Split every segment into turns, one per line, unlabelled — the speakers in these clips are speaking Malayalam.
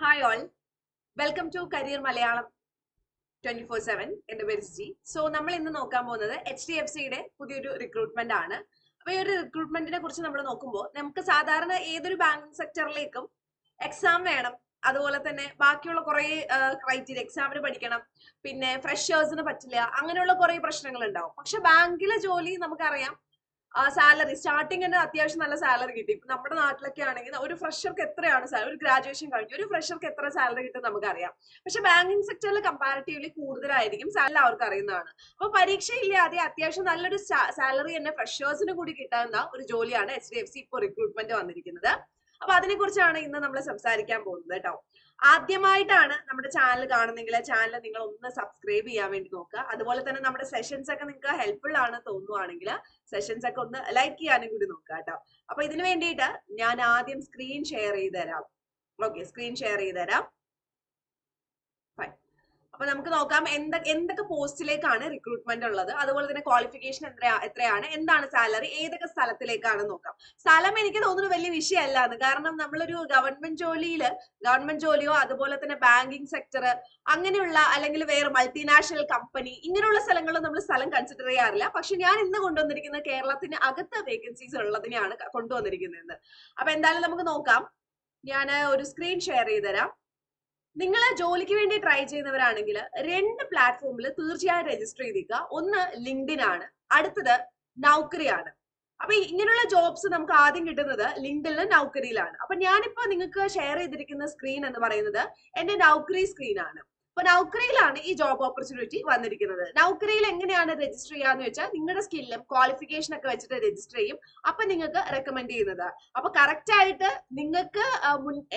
Hi all welcome to career Malayalam twenty four seven എന്റെ പേര് ജി സോ നമ്മൾ ഇന്ന് നോക്കാൻ പോകുന്നത് എച്ച് ഡി എഫ് സിയുടെ പുതിയൊരു റിക്രൂട്ട്മെന്റ് ആണ്. അപ്പൊ ഈ ഒരു റിക്രൂട്ട്മെന്റിനെ കുറിച്ച് നമ്മൾ നോക്കുമ്പോൾ നമുക്ക് സാധാരണ ഏതൊരു ബാങ്കിങ് സെക്ടറിലേക്കും എക്സാം വേണം. അതുപോലെ തന്നെ ബാക്കിയുള്ള കുറെ ക്രൈറ്റീരിയ എക്സാമിന് പഠിക്കണം. പിന്നെ ഫ്രഷേഴ്സിന് പറ്റില്ല. അങ്ങനെയുള്ള കുറെ പ്രശ്നങ്ങൾ ഉണ്ടാവും പക്ഷെ ബാങ്കിലെ ജോലി നമുക്കറിയാം. സാലറി സ്റ്റാർട്ടിങ് തന്നെ അത്യാവശ്യം നല്ല സാലറി കിട്ടി. ഇപ്പൊ നമ്മുടെ നാട്ടിലൊക്കെ ആണെങ്കിൽ ഒരു ഫ്രഷർക്ക് എത്രയാണ് സാലറി ഒരു ഗ്രാജുവേഷൻ കഴിഞ്ഞു ഒരു ഫ്രഷർക്ക് എത്ര സാലറി കിട്ടും നമുക്കറിയാം. പക്ഷെ ബാങ്കിങ് സെക്ടറിൽ കമ്പാരിറ്റീവ്ലി കൂടുതലായിരിക്കും സാലറി അവർക്ക് അറിയുന്നതാണ്. അപ്പൊ പരീക്ഷയില്ലാതെ അത്യാവശ്യം നല്ലൊരു സാലറി തന്നെ ഫ്രഷേഴ്സിന് കൂടി കിട്ടാവുന്ന ഒരു ജോലിയാണ് എച്ച് ഡി എഫ് സി ഇപ്പോൾ റിക്രൂട്ട്മെന്റ് വന്നിരിക്കുന്നത്. അപ്പൊ അതിനെ കുറിച്ചാണ് ഇന്ന് നമ്മൾ സംസാരിക്കാൻ പോകുന്നത് കേട്ടോ. ആദ്യമായിട്ടാണ് നമ്മുടെ ചാനൽ കാണുന്നെങ്കിൽ ചാനൽ നിങ്ങൾ ഒന്ന് സബ്സ്ക്രൈബ് ചെയ്യാൻ വേണ്ടി നോക്കുക. അതുപോലെ തന്നെ നമ്മുടെ സെഷൻസ് ഒക്കെ നിങ്ങൾക്ക് ഹെൽപ്ഫുൾ ആണ് തോന്നുവാണെങ്കിൽ സെഷൻസ് ഒക്കെ ഒന്ന് ലൈക്ക് ചെയ്യാനും കൂടി നോക്കുക കേട്ടോ. അപ്പൊ ഇതിനു വേണ്ടിയിട്ട് ഞാൻ ആദ്യം സ്ക്രീൻ ഷെയർ ചെയ്ത് തരാം ഓക്കെ സ്ക്രീൻ ഷെയർ ചെയ്ത് തരാം. അപ്പൊ നമുക്ക് നോക്കാം എന്തൊക്കെ എന്തൊക്കെ പോസ്റ്റിലേക്കാണ് റിക്രൂട്ട്മെന്റ് ഉള്ളത്. അതുപോലെ തന്നെ ക്വാളിഫിക്കേഷൻ എത്രയാ എത്രയാണ് എന്താണ് സാലറി ഏതൊക്കെ സ്ഥലത്തിലേക്കാണ് നോക്കാം. സ്ഥലം എനിക്ക് തോന്നുന്നു വലിയ വിഷയമല്ല എന്ന് കാരണം നമ്മളൊരു ഗവൺമെന്റ് ജോലിയിൽ ഗവൺമെന്റ് ജോലിയോ അതുപോലെ തന്നെ ബാങ്കിങ് സെക്ടർ അങ്ങനെയുള്ള അല്ലെങ്കിൽ വേറെ മൾട്ടിനാഷണൽ കമ്പനി ഇങ്ങനെയുള്ള സ്ഥലങ്ങളിൽ നമ്മൾ സ്ഥലം കൺസിഡർ ചെയ്യാറില്ല. പക്ഷെ ഞാൻ ഇന്ന് കൊണ്ടുവന്നിരിക്കുന്നത് കേരളത്തിന് അകത്ത് വേക്കൻസീസ് ഉള്ളതിനെയാണ് കൊണ്ടുവന്നിരിക്കുന്നത്. അപ്പൊ എന്തായാലും നമുക്ക് നോക്കാം. ഞാൻ ഒരു സ്ക്രീൻ ഷെയർ ചെയ്ത് തരാം നിങ്ങൾ ജോലിക്ക് വേണ്ടി ട്രൈ ചെയ്യുന്നവരാണെങ്കിൽ രണ്ട് പ്ലാറ്റ്ഫോമിൽ തീർച്ചയായും രജിസ്റ്റർ ചെയ്തിരിക്കുക ഒന്ന് ലിങ്ക്ഡിൻ ആണ് അടുത്തത് നൗക്കറിയാണ്. അപ്പൊ ഇങ്ങനെയുള്ള ജോബ്സ് നമുക്ക് ആദ്യം കിട്ടുന്നത് ലിങ്ക്ഡിലും നൗക്കറിയിലാണ്. അപ്പൊ ഞാനിപ്പോ നിങ്ങൾക്ക് ഷെയർ ചെയ്തിരിക്കുന്ന സ്ക്രീൻ എന്ന് പറയുന്നത് എന്റെ നൗക്കറി സ്ക്രീൻ ആണ്. അപ്പൊ നൗക്കറിയിലാണ് ഈ ജോബ് ഓപ്പർച്യൂണിറ്റി വന്നിരിക്കുന്നത്. നൗക്കറിയിൽ എങ്ങനെയാണ് രജിസ്റ്റർ ചെയ്യാന്ന് വെച്ചാൽ നിങ്ങളുടെ സ്കില്ലും ക്വാളിഫിക്കേഷൻ ഒക്കെ വെച്ചിട്ട് രജിസ്റ്റർ ചെയ്യും. അപ്പൊ നിങ്ങൾക്ക് റെക്കമെൻഡ് ചെയ്യുന്നത്. അപ്പൊ കറക്റ്റ് ആയിട്ട് നിങ്ങൾക്ക്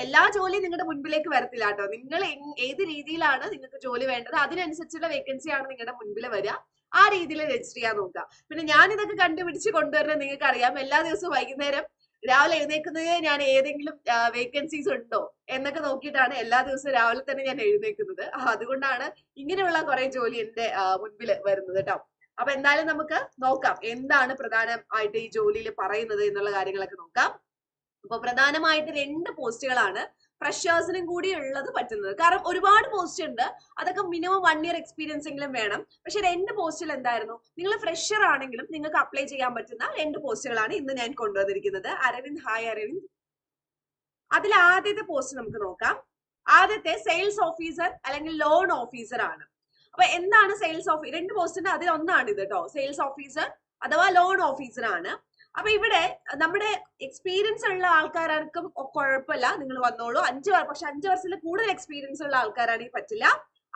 എല്ലാ ജോലിയും നിങ്ങളുടെ മുൻപിലേക്ക് വരത്തില്ല കേട്ടോ. നിങ്ങൾ ഏത് രീതിയിലാണ് നിങ്ങൾക്ക് ജോലി വേണ്ടത് അതിനനുസരിച്ചുള്ള വേക്കൻസിയാണ് നിങ്ങളുടെ മുൻപിൽ വരിക. ആ രീതിയിൽ രജിസ്റ്റർ ചെയ്യാൻ നോക്കുക. പിന്നെ ഞാൻ ഇതൊക്കെ കണ്ടുപിടിച്ച് കൊണ്ടുവരുന്നത് നിങ്ങൾക്ക് അറിയാം എല്ലാ ദിവസവും വൈകുന്നേരം രാവിലെ എഴുന്നേക്കുന്നത് ഞാൻ ഏതെങ്കിലും വേക്കൻസീസ് ഉണ്ടോ എന്നൊക്കെ നോക്കിയിട്ടാണ് എല്ലാ ദിവസവും രാവിലെ തന്നെ ഞാൻ എഴുന്നേക്കുന്നത് അതുകൊണ്ടാണ് ഇങ്ങനെയുള്ള കുറെ ജോലി എന്റെ മുൻപിൽ വരുന്നത് കേട്ടോ. അപ്പൊ എന്തായാലും നമുക്ക് നോക്കാം എന്താണ് പ്രധാനമായിട്ട് ഈ ജോലിയിൽ പറയുന്നത് എന്നുള്ള കാര്യങ്ങളൊക്കെ നോക്കാം. അപ്പൊ പ്രധാനമായിട്ട് രണ്ട് പോസ്റ്റുകളാണ് ഫ്രഷേഴ്സിനും കൂടി ഉള്ളത് പറ്റുന്നത്. കാരണം ഒരുപാട് പോസ്റ്റ് ഉണ്ട്. അതൊക്കെ മിനിമം വൺ ഇയർ എക്സ്പീരിയൻസ് എങ്കിലും വേണം. പക്ഷെ രണ്ട് പോസ്റ്റിൽ എന്തായിരുന്നു? നിങ്ങൾ ഫ്രഷർ ആണെങ്കിലും നിങ്ങൾക്ക് അപ്ലൈ ചെയ്യാൻ പറ്റുന്ന രണ്ട് പോസ്റ്റുകളാണ് ഇന്ന് ഞാൻ കൊണ്ടുവന്നിരിക്കുന്നത്. അരവിന്ദ് ഹായ് അരവിന്ദ്. അതിൽ ആദ്യത്തെ പോസ്റ്റ് നമുക്ക് നോക്കാം. ആദ്യത്തെ സെയിൽസ് ഓഫീസർ അല്ലെങ്കിൽ ലോൺ ഓഫീസർ ആണ്. അപ്പൊ എന്താണ് സെയിൽസ് ഓഫീസർ രണ്ട് പോസ്റ്റിന്റെ അതിൽ ഒന്നാണ് ഇത് കേട്ടോ സെയിൽസ് ഓഫീസർ അഥവാ ലോൺ ഓഫീസർ ആണ്. അപ്പൊ ഇവിടെ നമ്മുടെ എക്സ്പീരിയൻസ് ഉള്ള ആൾക്കാർക്കും കുഴപ്പമില്ല. നിങ്ങൾ വന്നോളൂ. അഞ്ച് പക്ഷെ അഞ്ച് വർഷത്തിൽ കൂടുതൽ എക്സ്പീരിയൻസ് ഉള്ള ആൾക്കാരാണെങ്കിൽ പറ്റില്ല.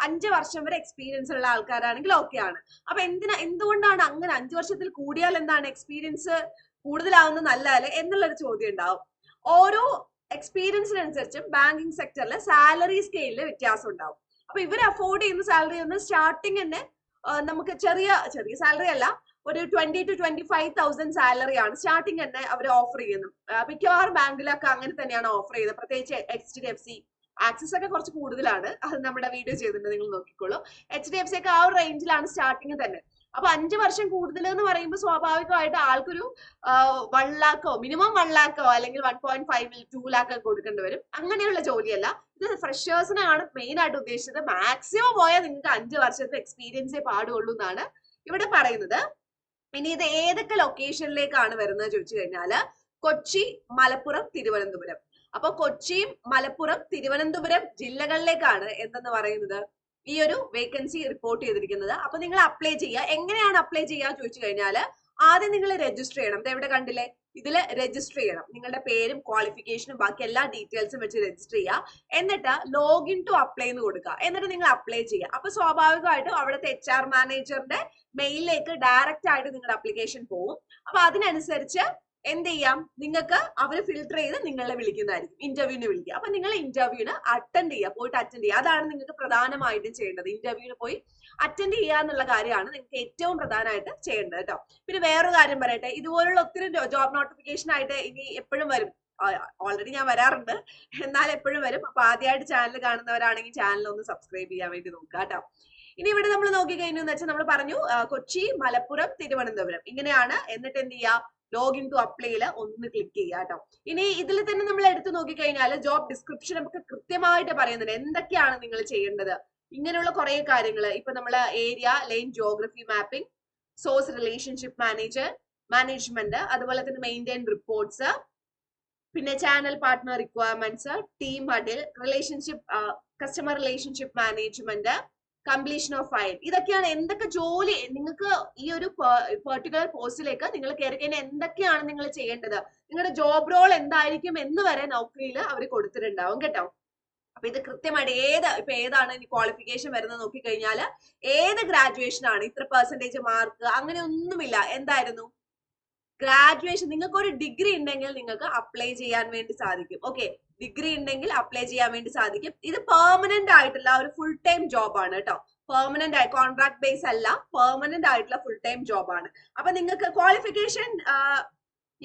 അഞ്ച് വർഷം വരെ എക്സ്പീരിയൻസ് ഉള്ള ആൾക്കാരാണെങ്കിൽ ഓക്കെ ആണ്. അപ്പൊ എന്തിനാ എന്തുകൊണ്ടാണ് അങ്ങനെ അഞ്ച് വർഷത്തിൽ കൂടിയാൽ എന്താണ് എക്സ്പീരിയൻസ് കൂടുതലാവുന്നത് നല്ലതല്ലേ എന്നുള്ളൊരു ചോദ്യം ഉണ്ടാവും. ഓരോ എക്സ്പീരിയൻസിനനുസരിച്ചും ബാങ്കിങ് സെക്ടറിൽ സാലറി സ്കെയിലിൽ വ്യത്യാസം ഉണ്ടാവും. അപ്പൊ ഇവർ അഫോർഡ് ചെയ്യുന്ന സാലറി ഒന്ന് സ്റ്റാർട്ടിങ് തന്നെ നമുക്ക് ചെറിയ ചെറിയ സാലറി അല്ല. ഒരു twenty two twenty five thousand salary ആണ്. സ്റ്റാർട്ടിങ് തന്നെ അവർ ഓഫർ ചെയ്യുന്നത് മിക്കവാറും ബാങ്കിലൊക്കെ അങ്ങനെ തന്നെയാണ് ഓഫർ ചെയ്യുന്നത്. പ്രത്യേകിച്ച് H D F C access ഒക്കെ കുറച്ച് കൂടുതലാണ്. അത് നമ്മുടെ വീഡിയോ ചെയ്തിട്ടുണ്ട്. നിങ്ങൾ നോക്കിക്കോളൂ. എച്ച് ഡി എഫ് സി ഒക്കെ ആ ഒരു റേഞ്ചിലാണ് സ്റ്റാർട്ടിങ് തന്നെ. അപ്പൊ അഞ്ച് വർഷം കൂടുതൽ എന്ന് പറയുമ്പോൾ സ്വാഭാവികമായിട്ട് ആൾക്കൊരു വൺ ലാക്കോ മിനിമം വൺ ലാക്കോ അല്ലെങ്കിൽ വൺ പോയിന്റ് ഫൈവ് ടു ലാക്കോ കൊടുക്കേണ്ടി വരും. അങ്ങനെയുള്ള ജോലിയല്ല. ഇത് ഫ്രഷേഴ്സിനാണ് മെയിൻ ആയിട്ട് ഉദ്ദേശിച്ചത്. മാക്സിമം പോയാൽ നിങ്ങൾക്ക് അഞ്ച് വർഷത്തെ എക്സ്പീരിയൻസേ പാടുള്ളൂ എന്നാണ് ഇവിടെ പറയുന്നത്. ഇനി ഇത് ഏതൊക്കെ ലൊക്കേഷനിലേക്കാണ് വരുന്നത് ചോദിച്ചു കഴിഞ്ഞാൽ കൊച്ചി മലപ്പുറം തിരുവനന്തപുരം. അപ്പൊ കൊച്ചിയും മലപ്പുറം തിരുവനന്തപുരം ജില്ലകളിലേക്കാണ് എന്തെന്ന് പറയുന്നത്? ഈ ഒരു വേക്കൻസി റിപ്പോർട്ട് ചെയ്തിരിക്കുന്നത്. അപ്പൊ നിങ്ങൾ അപ്ലൈ ചെയ്യുക. എങ്ങനെയാണ് അപ്ലൈ ചെയ്യുക ചോദിച്ചു കഴിഞ്ഞാൽ ആദ്യം നിങ്ങൾ രജിസ്റ്റർ ചെയ്യണം. ഇത് എവിടെ കണ്ടില്ലേ? ഇതിൽ രജിസ്റ്റർ ചെയ്യണം. നിങ്ങളുടെ പേരും ക്വാളിഫിക്കേഷനും ബാക്കി എല്ലാ ഡീറ്റെയിൽസും വെച്ച് രജിസ്റ്റർ ചെയ്യുക എന്നിട്ട് ലോഗിൻ ടു അപ്ലൈ എന്ന് കൊടുക്കുക എന്നിട്ട് നിങ്ങൾ അപ്ലൈ ചെയ്യുക അപ്പൊ സ്വാഭാവികമായിട്ടും അവിടുത്തെ എച്ച് ആർ മാനേജറിന്റെ മെയിലിലേക്ക് ഡയറക്റ്റ് ആയിട്ട് നിങ്ങളുടെ അപ്ലിക്കേഷൻ പോകും അപ്പൊ അതിനനുസരിച്ച് എന്ത് ചെയ്യാം? നിങ്ങൾക്ക് അവർ ഫിൽട്ടർ ചെയ്ത് നിങ്ങളെ വിളിക്കുന്നതായിരിക്കും. ഇന്റർവ്യൂവിന് വിളിക്കുക. അപ്പൊ നിങ്ങൾ ഇന്റർവ്യൂവിന് അറ്റൻഡ് ചെയ്യുക പോയിട്ട് അറ്റൻഡ് ചെയ്യുക അതാണ് നിങ്ങൾക്ക് പ്രധാനമായിട്ടും ചെയ്യേണ്ടത്. ഇന്റർവ്യൂവിന് പോയി അറ്റൻഡ് ചെയ്യുക എന്നുള്ള കാര്യമാണ് നിങ്ങൾക്ക് ഏറ്റവും പ്രധാനമായിട്ട് ചെയ്യേണ്ടത് കേട്ടോ. പിന്നെ വേറൊരു കാര്യം പറയട്ടെ. ഇതുപോലുള്ള ഒത്തിരി ജോബ് നോട്ടിഫിക്കേഷൻ ആയിട്ട് ഇനി എപ്പോഴും വരും. ഓൾറെഡി ഞാൻ വരാറുണ്ട്. എന്നാൽ എപ്പോഴും വരും. അപ്പൊ ആദ്യമായിട്ട് ചാനൽ കാണുന്നവരാണെങ്കിൽ ചാനൽ ഒന്ന് സബ്സ്ക്രൈബ് ചെയ്യാൻ വേണ്ടി നോക്കുക കേട്ടോ. ഇനി ഇവിടെ നമ്മൾ നോക്കി കഴിഞ്ഞു വെച്ചാൽ നമ്മൾ പറഞ്ഞു കൊച്ചി മലപ്പുറം തിരുവനന്തപുരം. ഇങ്ങനെയാണ് എന്നിട്ട് എന്ത് ചെയ്യുക? ലോഗിൻ ടു അപ്ലൈയിൽ ഒന്ന് ക്ലിക്ക് ചെയ്യുക കേട്ടോ. ഇനി ഇതിൽ തന്നെ നമ്മൾ എടുത്തു നോക്കിക്കഴിഞ്ഞാൽ ജോബ് ഡിസ്ക്രിപ്ഷൻ നമുക്ക് കൃത്യമായിട്ട് പറയുന്നുണ്ട്. എന്തൊക്കെയാണ് നിങ്ങൾ ചെയ്യേണ്ടത്? ഇങ്ങനെയുള്ള കുറെ കാര്യങ്ങൾ ഇപ്പൊ നമ്മൾ area line geography mapping source relationship manager management അതുപോലെ തന്നെ മെയിന്റെയിൻ റിപ്പോർട്ട്സ് പിന്നെ channel partner requirements team huddle relationship customer relationship management completion of file ഇതൊക്കെയാണ് എന്തൊക്കെ ജോലി നിങ്ങൾക്ക് ഈ ഒരു പെർട്ടിക്കുലർ പോസ്റ്റിലേക്ക് നിങ്ങൾ കയറി കഴിഞ്ഞാൽ എന്തൊക്കെയാണ് നിങ്ങൾ ചെയ്യേണ്ടത്? നിങ്ങളുടെ ജോബ് റോൾ എന്തായിരിക്കും എന്ന് വരെ നൗക്കറിയിൽ അവർ കൊടുത്തിട്ടുണ്ടാവും കേട്ടോ. അപ്പൊ ഇത് കൃത്യമായിട്ട് ഏത് ഇപ്പൊ ഏതാണ് ഇനി ക്വാളിഫിക്കേഷൻ വരുന്നത് നോക്കിക്കഴിഞ്ഞാൽ ഏത് ഗ്രാജുവേഷൻ ആണ്? ഇത്ര പെർസെന്റേജ് മാർക്ക് അങ്ങനെ ഒന്നുമില്ല. എന്തായിരുന്നു? ഗ്രാജുവേഷൻ നിങ്ങൾക്ക് ഒരു ഡിഗ്രി ഉണ്ടെങ്കിൽ നിങ്ങൾക്ക് അപ്ലൈ ചെയ്യാൻ വേണ്ടി സാധിക്കും. ഓക്കെ ഡിഗ്രി ഉണ്ടെങ്കിൽ അപ്ലൈ ചെയ്യാൻ വേണ്ടി സാധിക്കും. ഇത് പെർമനന്റ് ആയിട്ടുള്ള ഒരു ഫുൾ ടൈം ജോബ് ആണ് കേട്ടോ. പെർമനന്റ് ആയി കോൺട്രാക്ട് ബേസ് അല്ല പെർമനന്റ് ആയിട്ടുള്ള ഫുൾ ടൈം ജോബ് ആണ്. അപ്പൊ നിങ്ങൾക്ക് ക്വാളിഫിക്കേഷൻ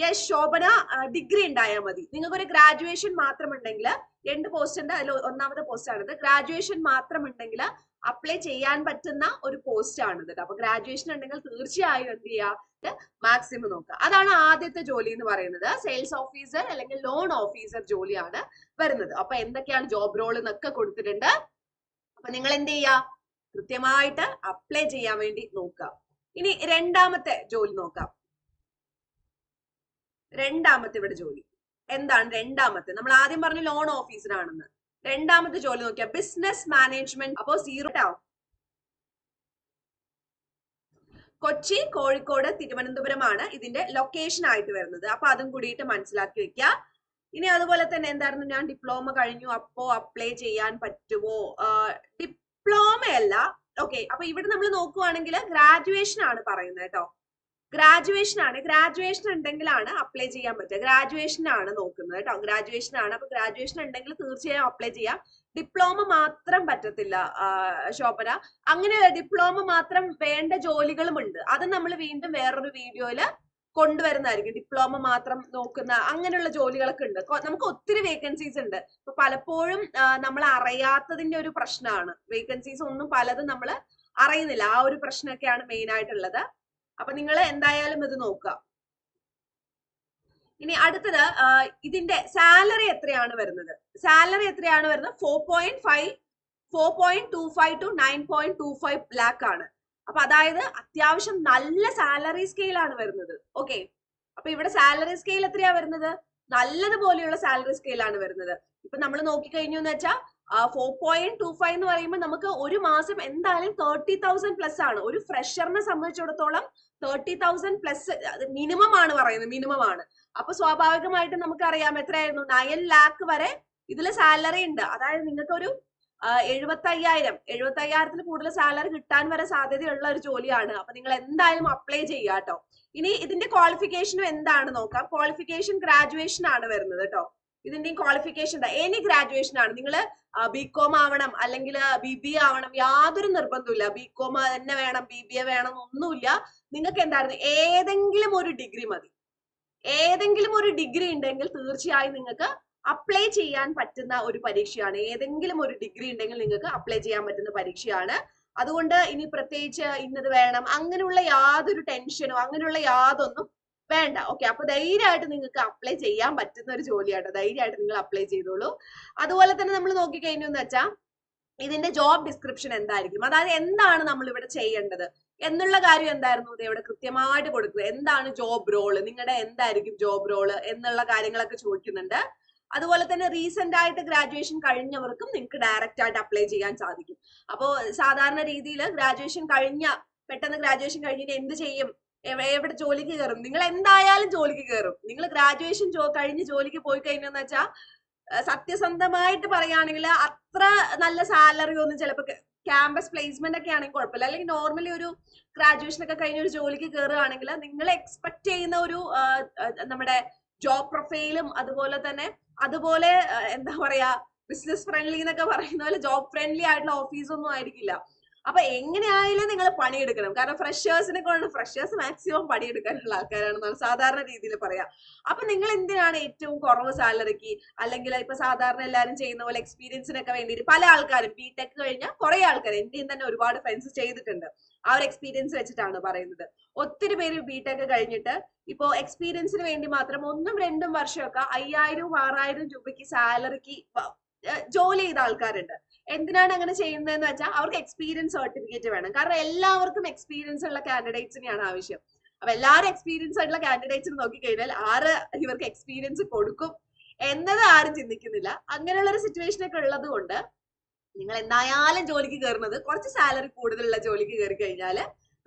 യെസ് ശോഭന ഡിഗ്രി ഉണ്ടായാൽ മതി. നിങ്ങൾക്ക് ഒരു ഗ്രാജുവേഷൻ മാത്രം ഉണ്ടെങ്കിൽ രണ്ട് പോസ്റ്റ് ഉണ്ട് അതിൽ ഒന്നാമത്തെ പോസ്റ്റ് ആണിത്. ഗ്രാജുവേഷൻ മാത്രം ഉണ്ടെങ്കിൽ അപ്ലൈ ചെയ്യാൻ പറ്റുന്ന ഒരു പോസ്റ്റ് ആണിത്. അപ്പൊ ഗ്രാജുവേഷൻ ഉണ്ടെങ്കിൽ തീർച്ചയായും എന്ത് ചെയ്യുക മാക്സിമം നോക്കുക. അതാണ് ആദ്യത്തെ ജോലി എന്ന് പറയുന്നത്. സെയിൽസ് ഓഫീസർ അല്ലെങ്കിൽ ലോൺ ഓഫീസർ ജോലിയാണ് വരുന്നത്. അപ്പൊ എന്തൊക്കെയാണ് ജോബ് റോൾ എന്നൊക്കെ കൊടുത്തിട്ടുണ്ട്. അപ്പൊ നിങ്ങൾ എന്ത് ചെയ്യുക കൃത്യമായിട്ട് അപ്ലൈ ചെയ്യാൻ വേണ്ടി നോക്കുക. ഇനി രണ്ടാമത്തെ ജോലി നോക്കാം. രണ്ടാമത്തെ ഇവിടെ ജോലി. എന്താണ് രണ്ടാമത്തെ? നമ്മൾ ആദ്യം പറഞ്ഞ ലോൺ ഓഫീസറാണെന്ന് രണ്ടാമത്തെ ജോലി നോക്കിയാ ബിസിനസ് മാനേജ്മെന്റ് അപ്പോ സീറോ ആവും കൊച്ചി കോഴിക്കോട് തിരുവനന്തപുരമാണ് ഇതിന്റെ ലൊക്കേഷൻ ആയിട്ട് വരുന്നത്. അപ്പൊ അതും കൂടിയിട്ട് മനസ്സിലാക്കി വെക്കുക ഇനി അതുപോലെ തന്നെ എന്തായിരുന്നു? ഞാൻ ഡിപ്ലോമ കഴിഞ്ഞു. അപ്പോ അപ്ലൈ ചെയ്യാൻ പറ്റുമോ? ഡിപ്ലോമ അല്ല. ഓക്കെ അപ്പൊ ഇവിടെ നമ്മൾ നോക്കുവാണെങ്കിൽ ഗ്രാജുവേഷൻ ആണ് പറയുന്നത് കേട്ടോ. ഗ്രാജുവേഷൻ ആണ്. ഗ്രാജുവേഷൻ ഉണ്ടെങ്കിലാണ് അപ്ലൈ ചെയ്യാൻ പറ്റുക. ഗ്രാജുവേഷൻ ആണ് നോക്കുന്നത് കേട്ടോ. ഗ്രാജുവേഷൻ ആണ്. അപ്പൊ ഗ്രാജുവേഷൻ ഉണ്ടെങ്കിൽ തീർച്ചയായും അപ്ലൈ ചെയ്യാം. ഡിപ്ലോമ മാത്രം പറ്റത്തില്ല ശോഭന. അങ്ങനെ ഡിപ്ലോമ മാത്രം വേണ്ട ജോലികളും ഉണ്ട്. അത് നമ്മൾ വീണ്ടും വേറൊരു വീഡിയോയിൽ കൊണ്ടുവരുന്നതായിരിക്കും. ഡിപ്ലോമ മാത്രം നോക്കുന്ന അങ്ങനെയുള്ള ജോലികളൊക്കെ ഉണ്ട്. നമുക്ക് ഒത്തിരി വേക്കൻസീസ് ഉണ്ട്. ഇപ്പൊ പലപ്പോഴും നമ്മൾ അറിയാത്തതിന്റെ ഒരു പ്രശ്നമാണ്. വേക്കൻസീസ് ഒന്നും പലതും നമ്മൾ അറിയുന്നില്ല. ആ ഒരു പ്രശ്നമൊക്കെയാണ് മെയിൻ ആയിട്ടുള്ളത്. അപ്പൊ നിങ്ങൾ എന്തായാലും ഇത് നോക്കുക ഇനി അടുത്തത് ഇതിന്റെ സാലറി എത്രയാണ് വരുന്നത്? സാലറി എത്രയാണ് വരുന്നത്? Four point five four point two five two nine point two five lakh ആണ്. അപ്പൊ അതായത് അത്യാവശ്യം നല്ല സാലറി സ്കെയിലാണ് വരുന്നത്. ഓക്കെ അപ്പൊ ഇവിടെ സാലറി സ്കെയിൽ എത്രയാ വരുന്നത്? നല്ലതുപോലെയുള്ള സാലറി സ്കെയിലാണ് വരുന്നത്. ഇപ്പൊ നമ്മൾ നോക്കിക്കഴിഞ്ഞു എന്ന് വെച്ചാൽ ഫോർ പോയിന്റ് ടു ഫൈവ് എന്ന് പറയുമ്പോൾ നമുക്ക് ഒരു മാസം എന്തായാലും തേർട്ടി തൗസൻഡ് പ്ലസ് ആണ്. ഒരു ഫ്രഷറിനെ സംബന്ധിച്ചിടത്തോളം തേർട്ടി തൗസൻഡ് പ്ലസ് മിനിമം ആണ് പറയുന്നത് മിനിമം ആണ്. അപ്പൊ സ്വാഭാവികമായിട്ടും നമുക്കറിയാം എത്രയായിരുന്നു? നയൻ ലാക്ക് വരെ ഇതിൽ സാലറി ഉണ്ട്. അതായത് നിങ്ങൾക്ക് ഒരു എഴുപത്തി അയ്യായിരം എഴുപത്തി അയ്യായിരത്തിൽ കൂടുതൽ സാലറി കിട്ടാൻ വരെ സാധ്യതയുള്ള ഒരു ജോലിയാണ്. അപ്പൊ നിങ്ങൾ എന്തായാലും അപ്ലൈ ചെയ്യുക കേട്ടോ. ഇനി ഇതിന്റെ ക്വാളിഫിക്കേഷനും എന്താണ് നോക്കാം. ക്വാളിഫിക്കേഷൻ ഗ്രാജുവേഷൻ ആണ് വരുന്നത് കേട്ടോ. ഇതിന്റെയും ക്വാളിഫിക്കേഷൻ എനി ഗ്രാജുവേഷൻ ആണ്. നിങ്ങൾ ബി കോം ആവണം അല്ലെങ്കിൽ ബി ബി ആവണം യാതൊരു നിർബന്ധമില്ല ബി കോം തന്നെ വേണം ബി ബി എ വേണം ഒന്നുമില്ല നിങ്ങൾക്ക് എന്തായിരുന്നു? ഏതെങ്കിലും ഒരു ഡിഗ്രി മതി. ഏതെങ്കിലും ഒരു ഡിഗ്രി ഉണ്ടെങ്കിൽ തീർച്ചയായും നിങ്ങൾക്ക് അപ്ലൈ ചെയ്യാൻ പറ്റുന്ന ഒരു പരീക്ഷയാണ്. ഏതെങ്കിലും ഒരു ഡിഗ്രി ഉണ്ടെങ്കിൽ നിങ്ങൾക്ക് അപ്ലൈ ചെയ്യാൻ പറ്റുന്ന പരീക്ഷയാണ്. അതുകൊണ്ട് ഇനി പ്രത്യേകിച്ച് ഇന്നത് വേണം. അങ്ങനെയുള്ള യാതൊരു ടെൻഷനോ അങ്ങനെയുള്ള യാതൊന്നും വേണ്ട. ഓക്കെ അപ്പൊ ധൈര്യമായിട്ട് നിങ്ങൾക്ക് അപ്ലൈ ചെയ്യാൻ പറ്റുന്ന ഒരു ജോലിയാണ് ധൈര്യമായിട്ട് നിങ്ങൾ അപ്ലൈ ചെയ്തോളൂ. അതുപോലെ തന്നെ നമ്മൾ നോക്കിക്കഴിഞ്ഞു എന്ന് വെച്ചാൽ ഇതിന്റെ ജോബ് ഡിസ്ക്രിപ്ഷൻ എന്തായിരിക്കും? അതായത് എന്താണ് നമ്മൾ ഇവിടെ ചെയ്യേണ്ടത്? എന്നുള്ള കാര്യം എന്തായിരുന്നു? ഇവിടെ കൃത്യമായിട്ട് കൊടുക്കുക. എന്താണ് ജോബ് റോൾ നിങ്ങളുടെ എന്തായിരിക്കും ജോബ് റോൾ എന്നുള്ള കാര്യങ്ങളൊക്കെ ചോദിക്കുന്നുണ്ട്. അതുപോലെ തന്നെ റീസെന്റ് ആയിട്ട് ഗ്രാജുവേഷൻ കഴിഞ്ഞവർക്കും നിങ്ങൾക്ക് ഡയറക്റ്റ് ആയിട്ട് അപ്ലൈ ചെയ്യാൻ സാധിക്കും. അപ്പോൾ സാധാരണ രീതിയിൽ ഗ്രാജുവേഷൻ കഴിഞ്ഞ പെട്ടെന്ന് ഗ്രാജുവേഷൻ കഴിഞ്ഞിട്ട് എന്ത് ചെയ്യും? എവിടെ ജോലിക്ക് കയറും? നിങ്ങൾ എന്തായാലും ജോലിക്ക് കയറും. നിങ്ങൾ ഗ്രാജുവേഷൻ കഴിഞ്ഞ് ജോലിക്ക് പോയി കഴിഞ്ഞെന്ന് വെച്ചാൽ സത്യസന്ധമായിട്ട് പറയുകയാണെങ്കിൽ അത്ര നല്ല സാലറി ഒന്നും ചിലപ്പോൾ ക്യാമ്പസ് പ്ലേസ്മെന്റ് ഒക്കെ ആണെങ്കിൽ കുഴപ്പമില്ല. അല്ലെങ്കിൽ നോർമലി ഒരു ഗ്രാജുവേഷൻ ഒക്കെ കഴിഞ്ഞ ഒരു ജോലിക്ക് കയറുകയാണെങ്കിൽ നിങ്ങൾ എക്സ്പെക്ട് ചെയ്യുന്ന ഒരു നമ്മുടെ ജോബ് പ്രൊഫൈലും അതുപോലെ തന്നെ അതുപോലെ എന്താ പറയാ ബിസിനസ് ഫ്രണ്ട്ലി എന്നൊക്കെ പറയുന്ന പോലെ ജോബ് ഫ്രണ്ട്ലി ആയിട്ടുള്ള ഓഫീസൊന്നും ആയിരിക്കില്ല. അപ്പൊ എങ്ങനെയായാലും നിങ്ങൾ പണിയെടുക്കണം. കാരണം ഫ്രഷേഴ്സിനെ കൊണ്ട് ഫ്രഷേഴ്സ് മാക്സിമം പണിയെടുക്കാനുള്ള ആൾക്കാരാണെന്നാണ് സാധാരണ രീതിയിൽ പറയാം. അപ്പൊ നിങ്ങൾ എന്തിനാണ് ഏറ്റവും കുറവ് സാലറിക്ക് അല്ലെങ്കിൽ ഇപ്പൊ സാധാരണ എല്ലാവരും ചെയ്യുന്ന പോലെ എക്സ്പീരിയൻസിനൊക്കെ വേണ്ടിയിട്ട് പല ആൾക്കാരും ബി ടെക് കഴിഞ്ഞാൽ കുറെ ആൾക്കാർ എന്റെയും തന്നെ ഒരുപാട് ഫ്രണ്ട്സ് ചെയ്തിട്ടുണ്ട്. ആ ഒരു എക്സ്പീരിയൻസ് വെച്ചിട്ടാണ് പറയുന്നത്. ഒത്തിരി പേര് ബി ടെക് കഴിഞ്ഞിട്ട് ഇപ്പോ എക്സ്പീരിയൻസിന് വേണ്ടി മാത്രം ഒന്നും രണ്ടും വർഷമൊക്കെ അയ്യായിരവും ആറായിരം രൂപയ്ക്ക് സാലറിക്ക് ജോലി ചെയ്ത ആൾക്കാരുണ്ട്. എന്തിനാണ് അങ്ങനെ ചെയ്യുന്നതെന്ന് വെച്ചാൽ അവർക്ക് എക്സ്പീരിയൻസ് സർട്ടിഫിക്കറ്റ് വേണം. കാരണം എല്ലാവർക്കും എക്സ്പീരിയൻസ് ഉള്ള കാൻഡിഡേറ്റ്സിനെയാണ് ആവശ്യം. അപ്പൊ എല്ലാവരും എക്സ്പീരിയൻസ് ആയിട്ടുള്ള കാൻഡിഡേറ്റ്സിന് നോക്കിക്കഴിഞ്ഞാൽ ആര് ഇവർക്ക് എക്സ്പീരിയൻസ് കൊടുക്കും എന്നത് ആരും ചിന്തിക്കുന്നില്ല. അങ്ങനെയുള്ള ഒരു സിറ്റുവേഷൻ ഒക്കെ ഉള്ളത് കൊണ്ട് നിങ്ങൾ എന്തായാലും ജോലിക്ക് കയറുന്നത് കുറച്ച് സാലറി കൂടുതലുള്ള ജോലിക്ക് കയറി കഴിഞ്ഞാൽ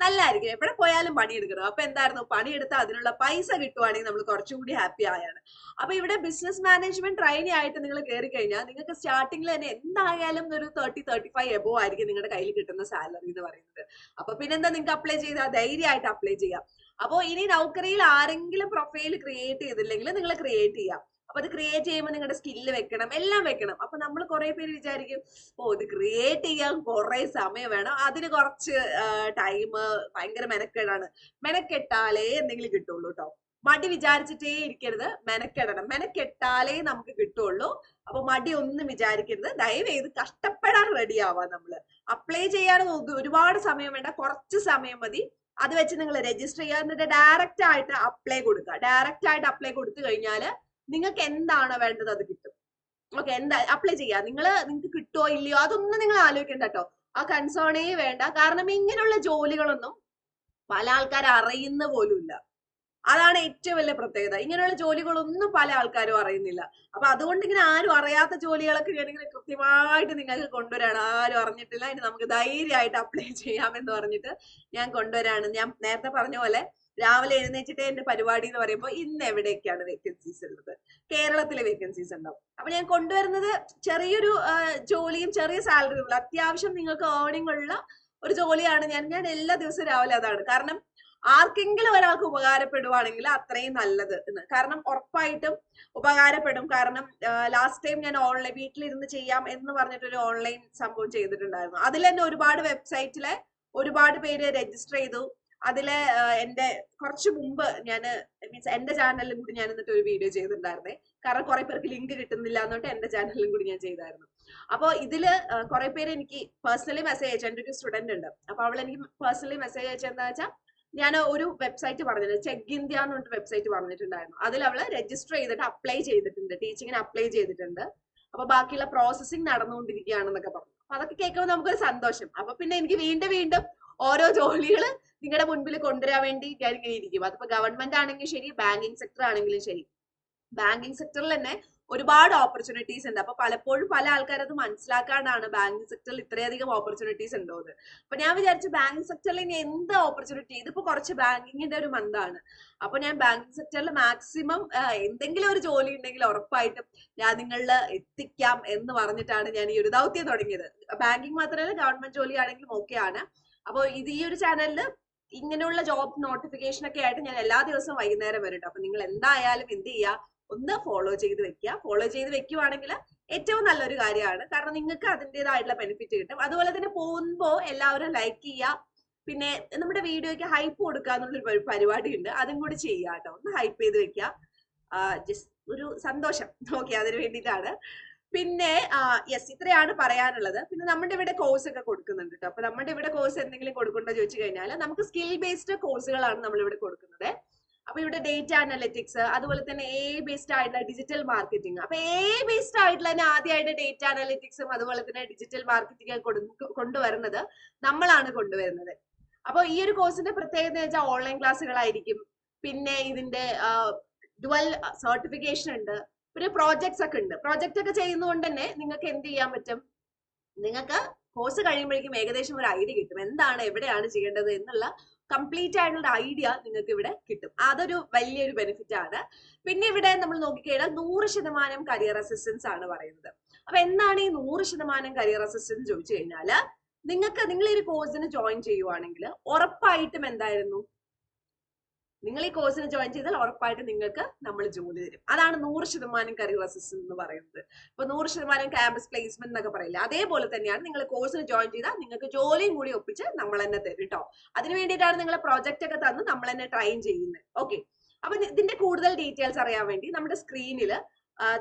നല്ലതായിരിക്കും എവിടെ പോയാലും പണിയെടുക്കണം. അപ്പൊ എന്തായിരുന്നു? പണിയെടുത്ത് അതിനുള്ള പൈസ കിട്ടുവാണെങ്കിൽ നമ്മൾ കുറച്ചുകൂടി ഹാപ്പി ആയാണ്. അപ്പൊ ഇവിടെ ബിസിനസ് മാനേജ്മെന്റ് ട്രെയിനി ആയിട്ട് നിങ്ങൾ കയറി കഴിഞ്ഞാൽ നിങ്ങൾക്ക് സ്റ്റാർട്ടിങ്ങിൽ തന്നെ എന്തായാലും ഒരു തേർട്ടി തേർട്ടി ഫൈവ് എബോ ആയിരിക്കും നിങ്ങളുടെ കയ്യിൽ കിട്ടുന്ന സാലറി എന്ന് പറയുന്നത്. അപ്പൊ പിന്നെന്താ? നിങ്ങൾക്ക് അപ്ലൈ ചെയ്താൽ ധൈര്യമായിട്ട് അപ്ലൈ ചെയ്യാം. അപ്പോൾ ഇനി നൗക്കറിയിൽ ആരെങ്കിലും പ്രൊഫൈൽ ക്രിയേറ്റ് ചെയ്തില്ലെങ്കിൽ നിങ്ങൾ ക്രിയേറ്റ് ചെയ്യാം. അപ്പൊ അത് ക്രിയേറ്റ് ചെയ്യുമ്പോൾ നിങ്ങളുടെ സ്കില്ല് വെക്കണം എല്ലാം വെക്കണം. അപ്പൊ നമ്മൾ കുറെ പേര് വിചാരിക്കും ഓ ഇത് ക്രിയേറ്റ് ചെയ്യാൻ കുറെ സമയം വേണം. അതിന് കുറച്ച് ടൈം ഭയങ്കര മെനക്കെടാണ്. മെനക്കെട്ടാലേ എന്തെങ്കിലും കിട്ടുള്ളൂ കേട്ടോ മടി വിചാരിച്ചിട്ടേ ഇരിക്കരുത്. മെനക്കെടണം. മെനക്കെട്ടാലേ നമുക്ക് കിട്ടുള്ളൂ. അപ്പൊ മടി ഒന്നും വിചാരിക്കരുത്. ദയവ് ചെയ്ത് കഷ്ടപ്പെടാൻ റെഡി ആവാം നമ്മൾ. അപ്ലൈ ചെയ്യാൻ ഒരുപാട് സമയം വേണ്ട. കുറച്ച് സമയം മതി. അത് വെച്ച് നിങ്ങൾ രജിസ്റ്റർ ചെയ്യുക എന്നിട്ട് ഡയറക്റ്റ് ആയിട്ട് അപ്ലൈ കൊടുക്കുക ഡയറക്റ്റ് ആയിട്ട് അപ്ലൈ കൊടുത്തു കഴിഞ്ഞാൽ നിങ്ങൾക്ക് എന്താണോ വേണ്ടത് അത് കിട്ടും. ഓക്കെ എന്താ അപ്ലൈ ചെയ്യുക നിങ്ങൾ നിങ്ങൾക്ക് കിട്ടുമോ ഇല്ലയോ അതൊന്നും നിങ്ങൾ ആലോചിക്കണ്ട കേട്ടോ ആ കൺസേണേ വേണ്ട. കാരണം ഇങ്ങനെയുള്ള ജോലികളൊന്നും പല ആൾക്കാർ അറിയുന്ന പോലുമില്ല അതാണ് ഏറ്റവും വലിയ പ്രത്യേകത. ഇങ്ങനെയുള്ള ജോലികളൊന്നും പല ആൾക്കാരും അറിയുന്നില്ല. അപ്പൊ അതുകൊണ്ട് ഇങ്ങനെ ആരും അറിയാത്ത ജോലികളൊക്കെ ഞാനിങ്ങനെ കൃത്യമായിട്ട് നിങ്ങൾക്ക് കൊണ്ടുവരാണ്. ആരും അറിഞ്ഞിട്ടില്ല. ഇനി നമുക്ക് ധൈര്യമായിട്ട് അപ്ലൈ ചെയ്യാം എന്ന് പറഞ്ഞിട്ട് ഞാൻ കൊണ്ടുവരാണ്. ഞാൻ നേരത്തെ പറഞ്ഞ പോലെ രാവിലെ എഴുന്നേറ്റിട്ട് എന്റെ പരിപാടി എന്ന് പറയുമ്പോൾ ഇന്ന് എവിടെയൊക്കെയാണ് വേക്കൻസീസ് ഉള്ളത്? കേരളത്തിലെ വേക്കൻസീസ് ഉണ്ടാവും അപ്പൊ ഞാൻ കൊണ്ടുവരുന്നത് ചെറിയൊരു ജോലിയും ചെറിയ സാലറിയും ഉള്ള അത്യാവശ്യം നിങ്ങൾക്ക് ഏർണിംഗ് ഉള്ള ഒരു ജോലിയാണ് ഞാൻ. ഞാൻ എല്ലാ ദിവസവും രാവിലെ അതാണ്. കാരണം ആർക്കെങ്കിലും ഒരാൾക്ക് ഉപകാരപ്പെടുവാണെങ്കിൽ അത്രയും നല്ലത് എന്ന്. കാരണം ഉറപ്പായിട്ടും ഉപകാരപ്പെടും. കാരണം ലാസ്റ്റ് ടൈം ഞാൻ ഓൺലൈൻ വീട്ടിലിരുന്ന് ചെയ്യാം എന്ന് പറഞ്ഞിട്ടൊരു ഓൺലൈൻ സംഭവം ചെയ്തിട്ടുണ്ടായിരുന്നു. അതിൽ തന്നെ ഒരുപാട് വെബ്സൈറ്റിലെ ഒരുപാട് പേര് രജിസ്റ്റർ ചെയ്തു. അതിൽ എന്റെ കുറച്ച് മുമ്പ് ഞാൻ മീൻസ് എന്റെ ചാനലിലും കൂടി ഞാൻ എന്നിട്ട് ഒരു വീഡിയോ ചെയ്തിട്ടുണ്ടായിരുന്നേ. കാരണം കുറെ പേർക്ക് ലിങ്ക് കിട്ടുന്നില്ല എന്നിട്ട് എന്റെ ചാനലിലും കൂടി ഞാൻ ചെയ്തായിരുന്നു. അപ്പോൾ ഇതിൽ കുറെ പേര് എനിക്ക് പേഴ്സണലി മെസ്സേജ് അയച്ചു. ഒരു സ്റ്റുഡന്റ് ഉണ്ട്. അപ്പൊ അവൾ എനിക്ക് പേഴ്സണലി മെസ്സേജ് അയച്ചെന്താ വെച്ചാൽ ഞാൻ ഒരു വെബ്സൈറ്റ് പറഞ്ഞിട്ടുണ്ട് ചെക്ക് ഇന്ത്യ എന്ന് പറഞ്ഞിട്ട് വെബ്സൈറ്റ് പറഞ്ഞിട്ടുണ്ടായിരുന്നു. അതിൽ അവൾ രജിസ്റ്റർ ചെയ്തിട്ട് അപ്ലൈ ചെയ്തിട്ടുണ്ട്. ടീച്ചിങ്ങിന് അപ്ലൈ ചെയ്തിട്ടുണ്ട്. അപ്പൊ ബാക്കിയുള്ള പ്രോസസ്സിംഗ് നടന്നുകൊണ്ടിരിക്കുകയാണെന്നൊക്കെ പറഞ്ഞു. അപ്പൊ അതൊക്കെ കേൾക്കുമ്പോൾ നമുക്കൊരു സന്തോഷം. അപ്പൊ പിന്നെ എനിക്ക് വീണ്ടും വീണ്ടും ഓരോ ജോലികൾ നിങ്ങളുടെ മുൻപിൽ കൊണ്ടുവരാൻ വേണ്ടി ഇരിക്കും അതിപ്പോ ഗവൺമെന്റ് ആണെങ്കിലും ശരി ബാങ്കിങ് സെക്ടർ ആണെങ്കിലും ശരി. ബാങ്കിങ് സെക്ടറിൽ തന്നെ ഒരുപാട് ഓപ്പർച്യൂണിറ്റീസ് ഉണ്ട്. അപ്പൊ പലപ്പോഴും പല ആൾക്കാരും അത് മനസ്സിലാക്കാണ്ടാണ് ബാങ്കിങ് സെക്ടറിൽ ഇത്രയധികം ഓപ്പർച്യൂണിറ്റീസ് ഉണ്ടോ അപ്പൊ ഞാൻ വിചാരിച്ചു ബാങ്കിങ് സെക്ടറിൽ ഇനി എന്ത് ഓപ്പർച്യൂണിറ്റി ഇതിപ്പോ കുറച്ച് ബാങ്കിങ്ങിന്റെ ഒരു മന്താണ്. അപ്പൊ ഞാൻ ബാങ്കിങ് സെക്ടറിൽ മാക്സിമം എന്തെങ്കിലും ഒരു ജോലി ഉണ്ടെങ്കിൽ ഉറപ്പായിട്ടും ഞാൻ നിങ്ങളിൽ എത്തിക്കാം എന്ന് പറഞ്ഞിട്ടാണ് ഞാൻ ഈ ഒരു ദൗത്യം തുടങ്ങിയത്. ബാങ്കിങ് മാത്രമല്ല ഗവൺമെന്റ് ജോലി ആണെങ്കിലും ഓക്കെ ആണ്. അപ്പോൾ ഇത് ഈ ഒരു ചാനലിൽ ഇങ്ങനെയുള്ള ജോബ് നോട്ടിഫിക്കേഷൻ ഒക്കെ ആയിട്ട് ഞാൻ എല്ലാ ദിവസവും വൈകുന്നേരം വരും അപ്പൊ നിങ്ങൾ എന്തായാലും എന്ത് ചെയ്യുക ഒന്ന് ഫോളോ ചെയ്ത് വെക്കുക ഫോളോ ചെയ്ത് വെക്കുവാണെങ്കിൽ ഏറ്റവും നല്ലൊരു കാര്യമാണ്. കാരണം നിങ്ങൾക്ക് അതിന്റെതായിട്ടുള്ള ബെനിഫിറ്റ് കിട്ടും. അതുപോലെ തന്നെ പോകുമ്പോൾ എല്ലാവരും ലൈക്ക് ചെയ്യുക പിന്നെ നമ്മുടെ വീഡിയോയ്ക്ക് ഹൈപ്പ് കൊടുക്കുക എന്നുള്ളൊരു പരിപാടി ഉണ്ട് അതും കൂടി ചെയ്യുക കേട്ടോ ഒന്ന് ഹൈപ്പ് ചെയ്ത് വെക്കുക ജസ്റ്റ് ഒരു സന്തോഷം. ഓക്കെ അതിന് വേണ്ടിയിട്ടാണ്. പിന്നെ യെസ് ഇത്രയാണ് പറയാനുള്ളത്. പിന്നെ നമ്മുടെ ഇവിടെ കോഴ്സ് ഒക്കെ കൊടുക്കുന്നുണ്ട് കേട്ടോ അപ്പൊ നമ്മുടെ ഇവിടെ കോഴ്സ് എന്തെങ്കിലും കൊടുക്കണ്ടോ ചോദിച്ചു കഴിഞ്ഞാൽ നമുക്ക് സ്കിൽ ബേസ്ഡ് കോഴ്സുകളാണ് നമ്മൾ ഇവിടെ കൊടുക്കുന്നത്. അപ്പൊ ഇവിടെ ഡേറ്റ അനലിറ്റിക്സ് അതുപോലെ തന്നെ എ ബേസ്ഡ് ആയിട്ടുള്ള ഡിജിറ്റൽ മാർക്കറ്റിംഗ് അപ്പൊ എ ബേസ്ഡ് ആയിട്ടുള്ള തന്നെ ആദ്യമായിട്ട് ഡേറ്റ അനലിറ്റിക്സും അതുപോലെ തന്നെ ഡിജിറ്റൽ മാർക്കറ്റിംഗ് കൊണ്ടുവരുന്നത് നമ്മളാണ് കൊണ്ടുവരുന്നത്. അപ്പോൾ ഈ ഒരു കോഴ്സിന്റെ പ്രത്യേകത വെച്ചാൽ ഓൺലൈൻ ക്ലാസ്സുകളായിരിക്കും പിന്നെ ഇതിന്റെ ഡുവൽ സർട്ടിഫിക്കേഷൻ ഉണ്ട്. പിന്നെ പ്രോജക്ട്സ് ഒക്കെ ഉണ്ട്. പ്രോജക്റ്റ് ഒക്കെ ചെയ്യുന്നതുകൊണ്ട് തന്നെ നിങ്ങൾക്ക് എന്ത് ചെയ്യാൻ പറ്റും? നിങ്ങൾക്ക് കോഴ്സ് കഴിയുമ്പോഴേക്കും ഏകദേശം ഒരു ഐഡിയ കിട്ടും. എന്താണ് എവിടെയാണ് ചെയ്യേണ്ടത് എന്നുള്ള കംപ്ലീറ്റ് ആയിട്ടുള്ള ഒരു ഐഡിയ നിങ്ങൾക്ക് ഇവിടെ കിട്ടും. അതൊരു വലിയൊരു ബെനിഫിറ്റ് ആണ്. പിന്നെ ഇവിടെ നമ്മൾ നോക്കിക്കഴിഞ്ഞാൽ നൂറ് ശതമാനം കരിയർ അസിസ്റ്റൻസ് ആണ് പറയുന്നത്. അപ്പൊ എന്താണ് ഈ നൂറ് ശതമാനം കരിയർ അസിസ്റ്റൻസ് ചോദിച്ചു കഴിഞ്ഞാൽ നിങ്ങൾക്ക് നിങ്ങൾ ഈ കോഴ്സിന് ജോയിൻ ചെയ്യുവാണെങ്കിൽ ഉറപ്പായിട്ടും എന്തായിരുന്നു? നിങ്ങൾ ഈ കോഴ്സിന് ജോയിൻ ചെയ്താൽ ഉറപ്പായിട്ട് നിങ്ങൾക്ക് നമ്മൾ ജോലി തരും. അതാണ് നൂറ് ശതമാനം കരിയർ അസിസ്റ്റൻസ് എന്ന് പറയുന്നത്. ഇപ്പൊ നൂറ് ശതമാനം ക്യാമ്പസ് പ്ലേസ്മെന്റ് എന്നൊക്കെ പറയില്ല? അതേപോലെ തന്നെയാണ് നിങ്ങൾ കോഴ്സിന് ജോയിൻ ചെയ്താൽ നിങ്ങൾക്ക് ജോലിയും കൂടി ഒപ്പിച്ച് നമ്മൾ തന്നെ തരും കേട്ടോ അതിന് വേണ്ടിയിട്ടാണ് നിങ്ങൾ പ്രോജക്റ്റ് ഒക്കെ തന്ന് നമ്മൾ തന്നെ ട്രെയിൻ ചെയ്യുന്നത്. ഓക്കെ അപ്പൊ ഇതിന്റെ കൂടുതൽ ഡീറ്റെയിൽസ് അറിയാൻ വേണ്ടി നമ്മുടെ സ്ക്രീനിൽ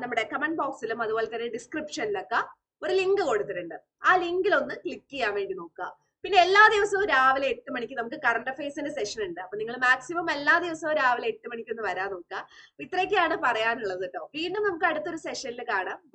നമ്മുടെ കമന്റ് ബോക്സിലും അതുപോലെ തന്നെ ഡിസ്ക്രിപ്ഷനിലൊക്കെ ഒരു ലിങ്ക് കൊടുത്തിട്ടുണ്ട്. ആ ലിങ്കിൽ ഒന്ന് ക്ലിക്ക് ചെയ്യാൻ വേണ്ടി നോക്കുക. പിന്നെ എല്ലാ ദിവസവും രാവിലെ എട്ട് മണിക്ക് നമുക്ക് കറണ്ട് അഫയേഴ്സിന്റെ സെഷൻ ഉണ്ട്. അപ്പൊ നിങ്ങൾ മാക്സിമം എല്ലാ ദിവസവും രാവിലെ എട്ട് മണിക്ക് ഒന്ന് വരാൻ നോക്കുക. ഇത്രയൊക്കെയാണ് പറയാനുള്ളത് കേട്ടോ. വീണ്ടും നമുക്ക് അടുത്തൊരു സെഷനിൽ കാണാം.